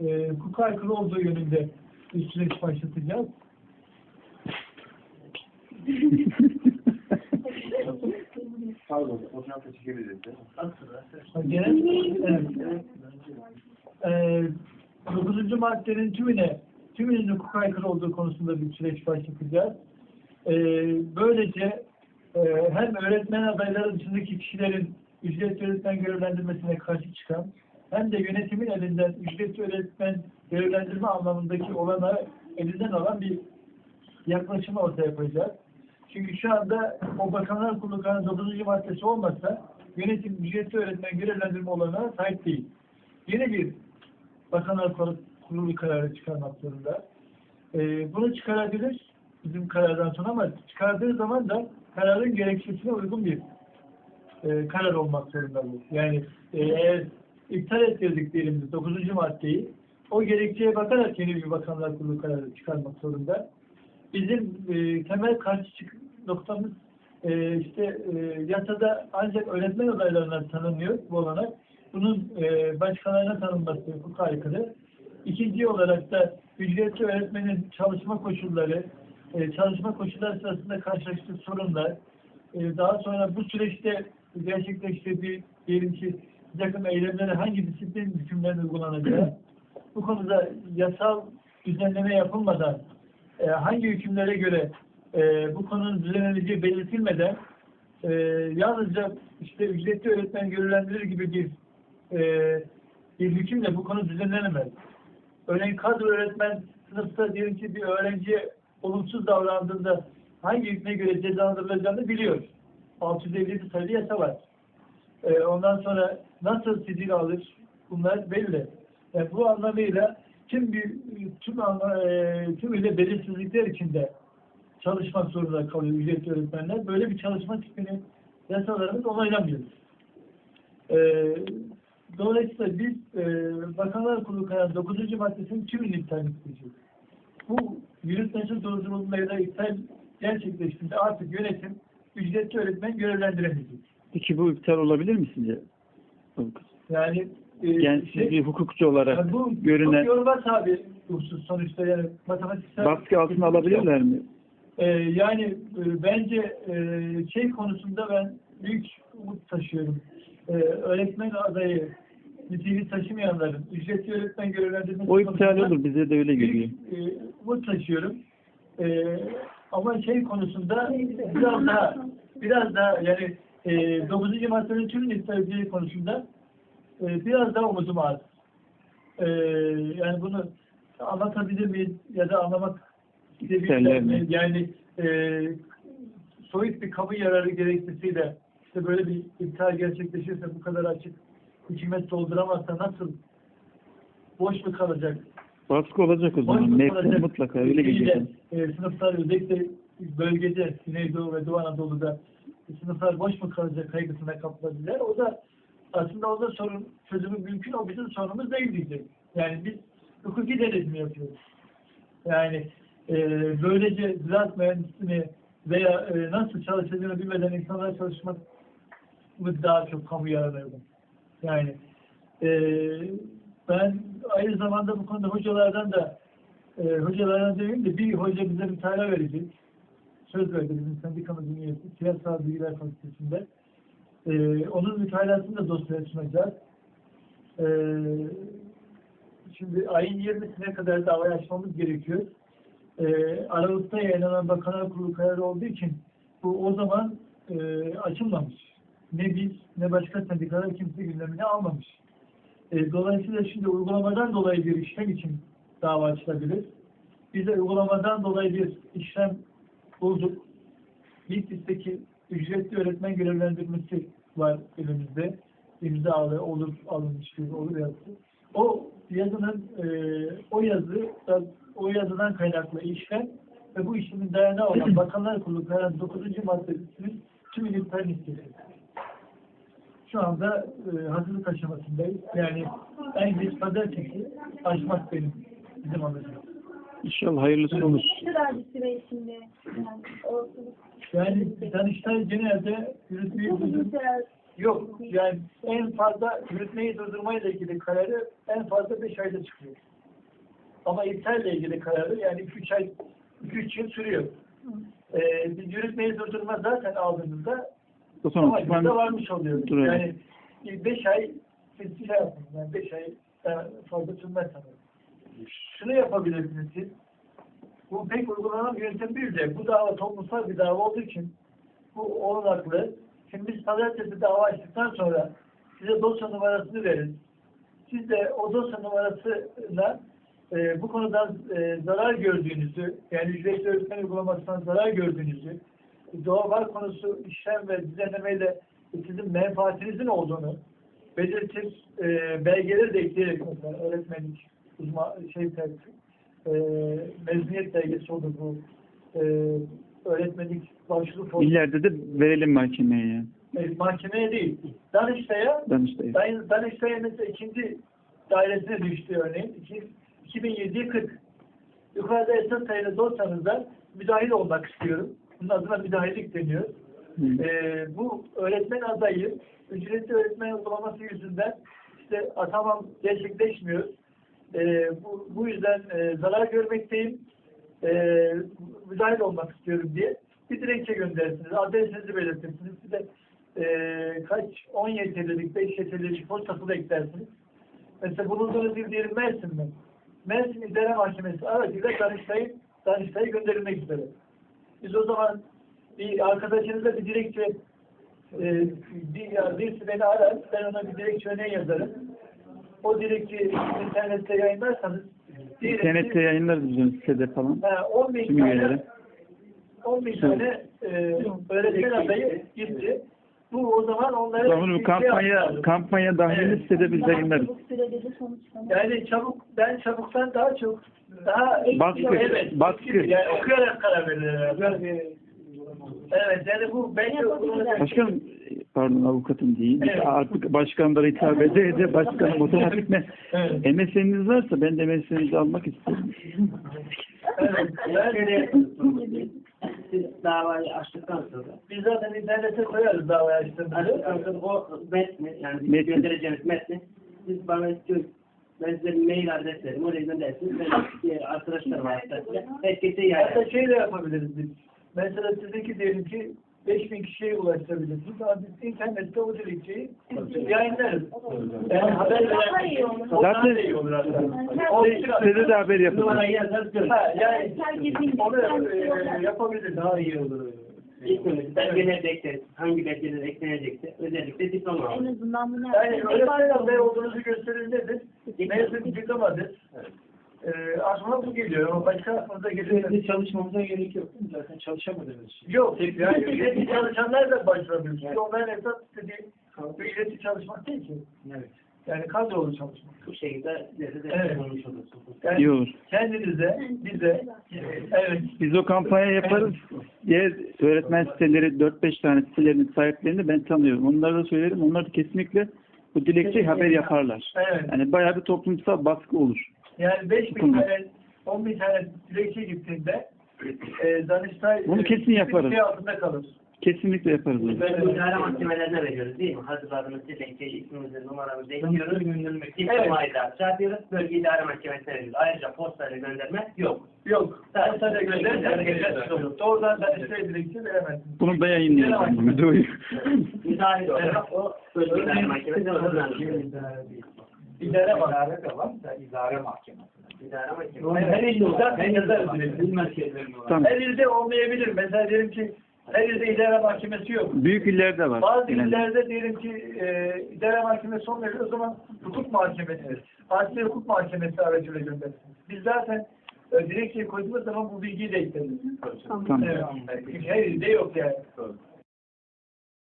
e, hukuka aykırı olduğu yönünde bir süreç başlatacağız. Pardon, fotoğrafı çekebiliriz? Genel, evet. Ee, 9. maddenin tümüne, tümünün hukuka aykırı olduğu konusunda bir süreç başlatacağız. Ee, böylece e, hem öğretmen adayları dışındaki kişilerin ücretli öğretmen görevlendirmesine karşı çıkan hem de yönetimin elinden ücretli öğretmen görevlendirme anlamındaki olana elinden alan bir yaklaşımı ortaya koyacağız. Çünkü şu anda o Bakanlar Kurulu Kanunu 9. maddesi olmazsa yönetim ücretli öğretmen görevlendirme olanağı sahip değil. Yeni bir Bakanlar Kurulu kararı çıkarmak zorunda. Ee, bunu çıkarabilir bizim karardan sonra ama çıkardığı zaman da kararın gerekçesine uygun bir e, karar olmak zorunda bu. Yani e, eğer iptal ettirdik diyelim biz 9. maddeyi o gerekçeye bakarak yeni bir Bakanlar Kurulu kararı çıkarmak zorunda. Bizim e, temel karşı çık noktamız e, işte e, yasada ancak öğretmen adaylarına tanınıyor bu olanak. Bunun e, başkalarına tanınması hukuka aykırı. İkinci olarak da ücretli öğretmenin çalışma koşulları, e, çalışma koşulları sırasında karşılaştığı sorunlar, e, daha sonra bu süreçte gerçekleştirdiği diyelim ki takım eylemlere hangi disiplin hükümlerinin uygulanacağı, bu konuda yasal düzenleme yapılmadan e, hangi hükümlere göre e, bu konunun düzenleneceği belirtilmeden e, yalnızca işte ücretli öğretmen görevlendirir gibi bir e, bir hükümle bu konu düzenlenemez. Örneğin kadro öğretmen sınıfta diyelim ki bir öğrenciye olumsuz davrandığında hangi hükme göre cezalandırılacağını biliyor. 657 sayılı yasa var. E, ondan sonra nasıl sicil alır bunlar belli. Yani bu anlamıyla tüm bir tüm anla, e, tümüyle belirsizlikler içinde çalışmak zorunda kalıyor ücretli öğretmenler. Böyle bir çalışma tipini yasalarımız onaylamıyor. E, dolayısıyla biz e, Bakanlar Kurulu kararı 9. maddesinin tümünü iptal edeceğiz. Bu yürütmesi durdurulduğunda ya da iptal gerçekleştiğinde artık yönetim ücretli öğretmen görevlendiremeyecek. Peki bu iptal olabilir mi sizce? Yani e, Yani şey- bir hukukçu olarak Yani bu görünen çok yoruma tabi husus sonuçta yani matematiksel baskı altına alabilirler mi? Ee, yani e, bence e, şey konusunda ben büyük umut taşıyorum. Ee, öğretmen adayı niteliği taşımayanların ücretli öğretmen görevlendirmesi O iptal olur. Bize de öyle geliyor. büyük e, umut taşıyorum. Ee, ama şey konusunda biraz daha biraz daha yani e, 9. maddenin iptal edildiği konusunda e, biraz daha umudum az. E, yani bunu anlatabilir miyiz ya da anlamak İsterler isteyebilirler mi? mi? Yani e, soyut bir kamu yararı gerekçesiyle işte böyle bir iptal gerçekleşirse bu kadar açık hükümet dolduramazsa nasıl boş mu kalacak? Baskı olacak o zaman. Net, mutlaka öyle Şeyde, geliyor. E, sınıflar özellikle bölgede Güneydoğu ve Doğu Anadolu'da sınıflar boş mu kalacak kaygısına kapılabilirler. O da aslında o da sorun çözümü mümkün. O bizim sorunumuz değil diyecek. Yani biz hukuki denetim yapıyoruz. Yani e, böylece ziraat mühendisliğini veya e, nasıl çalışacağını bilmeden insanlar çalışmak mı daha çok kamu uygun. Yani e, ben aynı zamanda bu konuda hocalardan da e, hocalardan demeyeyim de bir hoca bize bir tane verecek. Söz verdi bizim sendikamızın üyesi. Siyasal Bilgiler Fakültesi'nde. E, onun mütalasını da dosyaya sunacağız. E, şimdi ayın 20'sine kadar davayı açmamız gerekiyor. E, Aralık'ta yayınlanan Bakanlar Kurulu kararı olduğu için bu o zaman e, açılmamış. Ne biz ne başka sendikalar kimse gündemine almamış. E, dolayısıyla şimdi uygulamadan dolayı bir işlem için dava açılabilir. Biz de uygulamadan dolayı bir işlem bulduk. Bitlis'teki ücretli öğretmen görevlendirmesi var elimizde. İmzalı olur alınmış bir olur yazısı. O yazının e, o yazı o yazıdan kaynaklı işlem ve bu işlemin dayanağı olan Bakanlar Kurulu kararı 9. maddesinin tüm iptalini istiyoruz. Şu anda e, hazırlık aşamasındayız. Yani en geç pazartesi açmak benim bizim amacımız. İnşallah hayırlısı olur. İçinde yani Danıştay genelde yürütmeyi süre Yok. Yani en fazla yürütmeyi durdurmayla ilgili kararı en fazla 5 ayda çıkıyor. Ama iptalle ilgili kararı yani 2-3 ay 2-3 yıl sürüyor. Ee, biz yürütmeyi durdurma zaten aldığımızda O amacımıza ben varmış oluyoruz. Yani 5 ay siz şey yapın. Yani 5 ay fazla sürmez sanırım. Şunu yapabilirsiniz. Bu pek uygulanan bir yöntem değil de bu dava toplumsal bir dava olduğu için bu olanaklı. Şimdi biz pazartesi dava açtıktan sonra size dosya numarasını veririz. Siz de o dosya numarasıyla e, bu konudan e, zarar gördüğünüzü, yani ücretli öğretmen uygulamasından zarar gördüğünüzü, doğa var konusu işlem ve düzenlemeyle sizin menfaatinizin olduğunu belirtir e, belgeleri de ekleyerek mesela öğretmenlik uzman şey e, mezuniyet belgesi olur bu e, öğretmenlik başvuru formu ileride de verelim mahkemeye yani. e, mahkemeye değil Danıştay'a Danıştay'a. Dan- Danıştay'a mesela ikinci dairesine düştü örneğin İki- 2007 40 yukarıda esas sayılı dosyanızda müdahil olmak istiyorum. Bunun adına müdahillik deniyor. Hı. Ee, bu öğretmen adayı ücretli öğretmen uygulaması yüzünden işte atamam gerçekleşmiyor. Ee, bu, bu yüzden e, zarar görmekteyim. Ee, müdahil olmak istiyorum diye bir dilekçe gönderirsiniz. Adresinizi belirtirsiniz. Bir de e, kaç 10 yeterlilik, 5 yeterlilik postasını eklersiniz. Mesela bulunduğunuz il diyelim Mersin mi? Mersin İdare Mahkemesi aracıyla Danıştay'ı Danıştay'a gönderilmek üzere. Biz o zaman bir arkadaşınızla bir dilekçe e, bir, birisi beni arar, ben ona bir dilekçe örneği yazarım. O dilekçeyi internette yayınlarsanız İnternette yayınlarız bizim sitede falan. ha, 10 bin Kimi tane, üyeleri? 10 bin tane e, öğretmen adayı gitti. Bu o zaman onlara Zaman bir bu şey kampanya yapmalı. kampanya dahilinde Evet. sitede biz yayınlarız. Bu sürede de sonuçlanır. Yani çabuk, ben çabuktan daha çok, daha Baskı, evet, baskı. Yani okuyarak karar verirler. Evet, yani bu bence. Başkanım, pardon avukatım değil. Evet. Artık başkanlara hitap ede ede başkanım otomatikme Evet. MSN'iniz varsa ben de MSN'inizi almak istiyorum. evet. Siz davayı açtıktan sonra biz zaten internete koyarız davayı açtıktan sonra o metni yani Metni. göndereceğimiz metni siz bana istiyor ben size mail adres veririm oraya göndersiniz ben diğer arkadaşlarıma hatta herkese yayarım. Hatta şey de yapabiliriz biz. Mesela sizinki diyelim ki 5000 kişiye ulaştırabilirsiniz biz internette o dilekçeyi yayınlarız. Yani haber Daha iyi veren olur. Zaten. Sitede de haber yapın. Ha, yani Herkesin onu e, yapabiliriz. Daha iyi olur. İlk önce belgeler ekleriz. Hangi belgeler eklenecekse özellikle diploma En alırız. azından bunu Yani öğretmen adayı olduğunuzu gösterir nedir? Mezun diplomadır. Ee, aklıma bu geliyor ama başka aklınıza geliyor. Sürekli çalışmamıza gerek yok. değil mi? Zaten çalışamadığımız için. Yok. Yani ücretli çalışanlar da başvurabilir. Çünkü onların esas istediği ücretli çalışmak değil ki. Evet. Yani kadrolu çalışmak. Bu şekilde de Evet. olmuş olursunuz. Yani İyi olur. kendinize, bize, evet, Biz o kampanya yaparız. Diğer öğretmen siteleri 4-5 tane sitelerinin sahiplerini ben tanıyorum. Onlara da söylerim. Onlar da kesinlikle bu dilekçeyi haber yaparlar. evet. Yani bayağı bir toplumsal baskı olur. Yani 5 bin tane, 10 bin tane dilekçe gittiğinde e, Danıştay Bunu e, kesin yaparız. şey altında kalır. Kesinlikle yaparız onu. Böyle idare mahkemelerine veriyoruz değil mi? Hazırladığımız dilekçeyi, ismimizi, numaramızı ekliyoruz. Diplomayı da çağırıyoruz. Bölge idare mahkemesine veriyoruz. Ayrıca postayla gönderme yok. Yok. Sadece Sadece gönder, gönder, sadece gönder. gönder olur. Doğrudan Danıştay dilekçe veremezsiniz. Bunu da yayınlayacağım. Videoyu. Müdahil olarak o bölge idare mahkemesine hazırlanır. İdare. İdare de var da idare mahkemesi. İdare mahkemesi. Her ilde yazarız dilekçe. Tamam. Her ilde olmayabilir. Mesela diyelim ki her ilde idare mahkemesi yok. Büyük illerde var. Bazı genelde. illerde diyelim ki e, idare mahkemesi olmayabilir. O zaman hukuk mahkemesi, adli hukuk mahkemesi aracılığıyla gönderirsiniz. Biz zaten e, dilekçeyi koyduğumuz zaman bu bilgiyi de ekleriz. Tamam. Evet. Her ilde yok yani.